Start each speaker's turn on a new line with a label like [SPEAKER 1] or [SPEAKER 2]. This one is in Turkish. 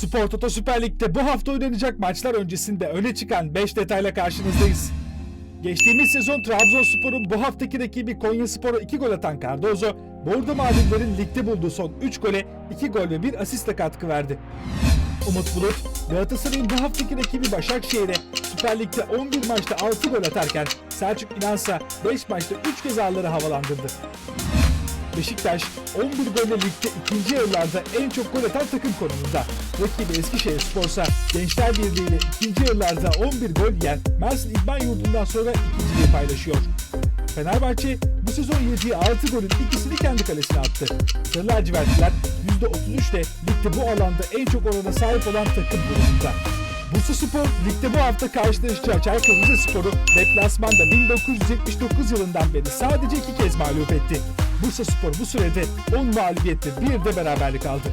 [SPEAKER 1] Spor Toto Süper Lig'de bu hafta oynanacak maçlar öncesinde öne çıkan 5 detayla karşınızdayız. Geçtiğimiz sezon Trabzonspor'un bu haftaki rakibi Konyaspor'a 2 gol atan Cardozo, Bordo Mavililerin ligde bulduğu son 3 gole 2 gol ve 1 asistle katkı verdi. Umut Bulut, Galatasaray'ın bu haftaki rakibi Başakşehir'e Süper Lig'de 11 maçta 6 gol atarken Selçuk İnansa 5 maçta 3 kez ağları havalandırdı. Beşiktaş 11 golle ligde ikinci yıllarda en çok gol atan takım konumunda. Rakibi Eskişehir Spor'sa Gençler Birliği ile ikinci yıllarda 11 gol yiyen Mersin İdman Yurdu'ndan sonra ikinciliği paylaşıyor. Fenerbahçe bu sezon yediği 6 golün ikisini kendi kalesine attı. Sarı lacivertliler %33 ile ligde bu alanda en çok orana sahip olan takım durumunda. Bursa Spor ligde bu hafta karşılaşacağı Çaykur Rizespor'u deplasmanda 1979 yılından beri sadece iki kez mağlup etti. Bursa Spor bu sürede 10 mağlubiyetle bir de beraberlik aldı.